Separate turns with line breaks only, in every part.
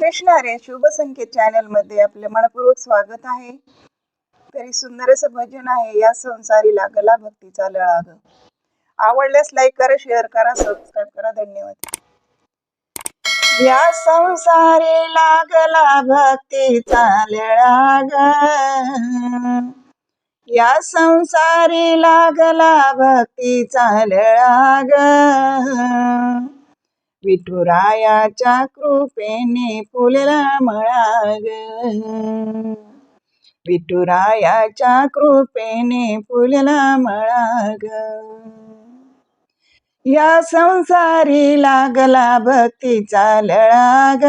कृष्ण हरे शुभ संकेत चॅनलमध्ये आपले मनपूर्वक स्वागत आहे. तरी सुंदर असं भजन आहे. या संसारीला गला भक्तीचा लळाग. आवडल्यास लाईक करा शेअर करा सबस्क्राईब करा. धन्यवाद. या संसारी लागला भक्तीचा लळाग. या संसारी लागला भक्तीचा लळाग. विठुरायाच्या कृपेने फुलला मळाग. विठुरायाच्या कृपेने फुलला मळाग. या संसारी लागला भक्तीचा लळाग.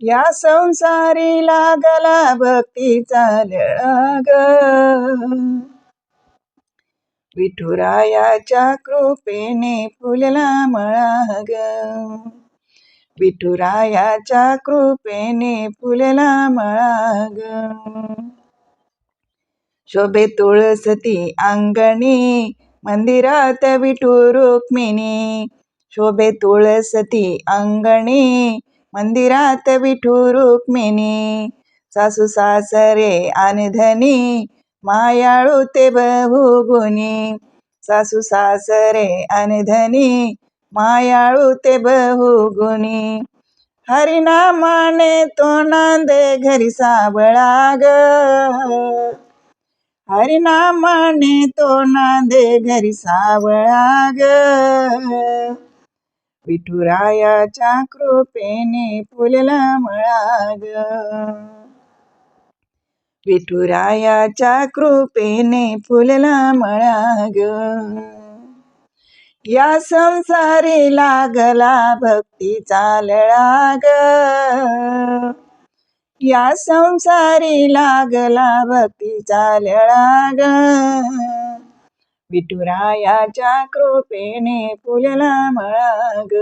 या संसारी लागला भक्तीचा लळाग. विठुरायाच्या कृपेने फुलला मळाग विठुरायाच्या कृपेने फुलला मळाग शोभे तुळसती अंगणी मंदिरात विठू रुक्मिणी. शोभे तुळसती अंगणी मंदिरात विठू रुक्मिणी. सासू सासरे आनधनी मायाळू ते बहुगुणी सासू सासरे अनधनी मायाळू ते बहुगुणी हरिनामाने तो नांदे घरी साबळा ग हरिनामाने तो नांदे घरी सावळा ग विठुरायाच्या कृपेने फुलला ग विठुरायाच्या कृपेने फुलला मळाग. या संसारी लागला भक्तीचा लळाग. या संसारी लागला भक्तीचा लळाग. विठुरायाच्या कृपेने फुलला मळाग.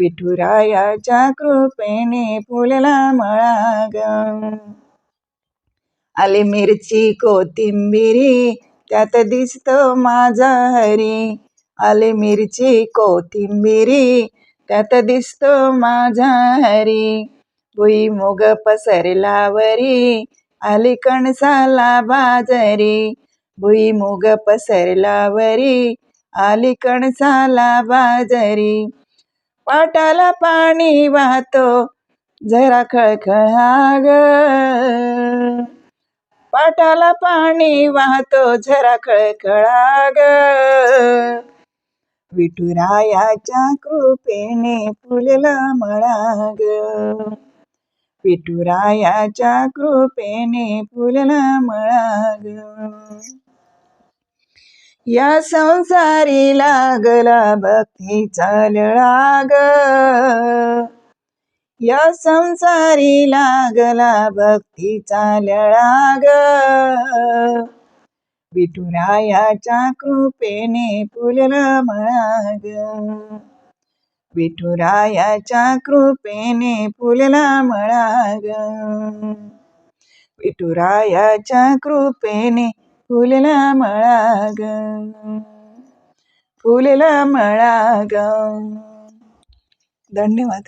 विठुरायाच्या कृपेने फुलला मळाग. आली मिरची कोथिंबिरी त्यात दिसतो माझा हरी. आली मिरची कोथिंबिरी त्यात दिसतो माझा हरी. भुईमुग पसरला वरी आली कणसाला बाजरी. भुईमुग पसरला वरी आली कणसाला बाजरी. पाटाला पाणी वाहतो जरा खळखळाग पाटाला पाणी वाहतो झरा खळखळाग. विठुरायाच्या कृपेने फुलला मळाग. विठुरायाच्या कृपेने फुलला मळाग. या संसारी लागला भक्तीचा लळाग. या संसारी लागला भक्तीचा लळाग. विठुरायाच्या कृपेने फुलला मळाग. विठुरायाच्या कृपेने फुलला मळाग. विठुरायाच्या कृपेने फुलला मळाग. फुलला मळाग. धन्यवाद.